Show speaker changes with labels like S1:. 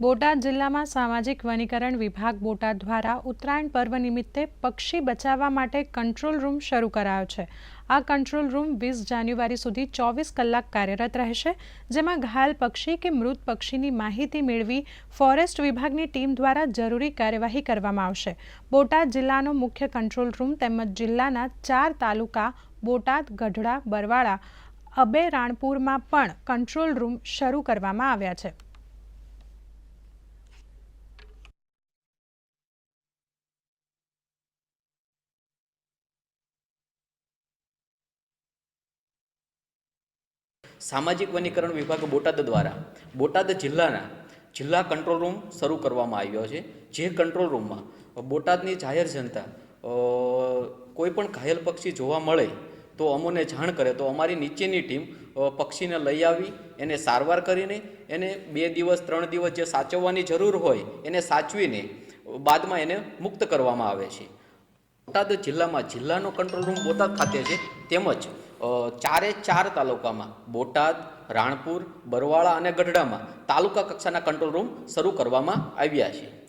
S1: બોટાદ જિલ્લામાં સામાજિક વનીકરણ વિભાગ બોટાદ દ્વારા ઉત્તરાયણ પર્વ નિમિત્તે પક્ષી બચાવવા માટે કંટ્રોલ રૂમ શરૂ કરાયો છે. આ કંટ્રોલ રૂમ વીસ જાન્યુઆરી સુધી ચોવીસ કલાક કાર્યરત રહેશે, જેમાં ઘાયલ પક્ષી કે મૃત પક્ષીની માહિતી મેળવી ફોરેસ્ટ વિભાગની ટીમ દ્વારા જરૂરી કાર્યવાહી કરવામાં આવશે. બોટાદ જિલ્લાનો મુખ્ય કંટ્રોલ રૂમ તેમજ જિલ્લાના ચાર તાલુકા બોટાદ, ગઢડા, બરવાળા, અબે રાણપુરમાં પણ કંટ્રોલ રૂમ શરૂ કરવામાં આવ્યા છે.
S2: સામાજિક વનીકરણ વિભાગ બોટાદ દ્વારા બોટાદ જિલ્લાના જિલ્લા કંટ્રોલ રૂમ શરૂ કરવામાં આવ્યો છે. જે કંટ્રોલ રૂમમાં બોટાદની જાહેર જનતા કોઈપણ કોઈ પણ ઘાયલ પક્ષી જોવા મળે તો અમોને જાણ કરે તો અમારી નીચેની ટીમ પક્ષીને લઈ આવી, એને સારવાર કરીને એને બે દિવસ, ત્રણ દિવસ જે સાચવવાની જરૂર હોય એને સાચવીને બાદમાં એને મુક્ત કરવામાં આવે છે. બોટાદ જિલ્લામાં જિલ્લાનો કંટ્રોલ રૂમ બોટાદ ખાતે છે. તેમજ ચારે ચાર તાલુકામાં. બોટાદ, રાણપુર, બરવાળા અને ગઢડામાં તાલુકા કક્ષાના કંટ્રોલ રૂમ શરૂ કરવામાં આવ્યા છે.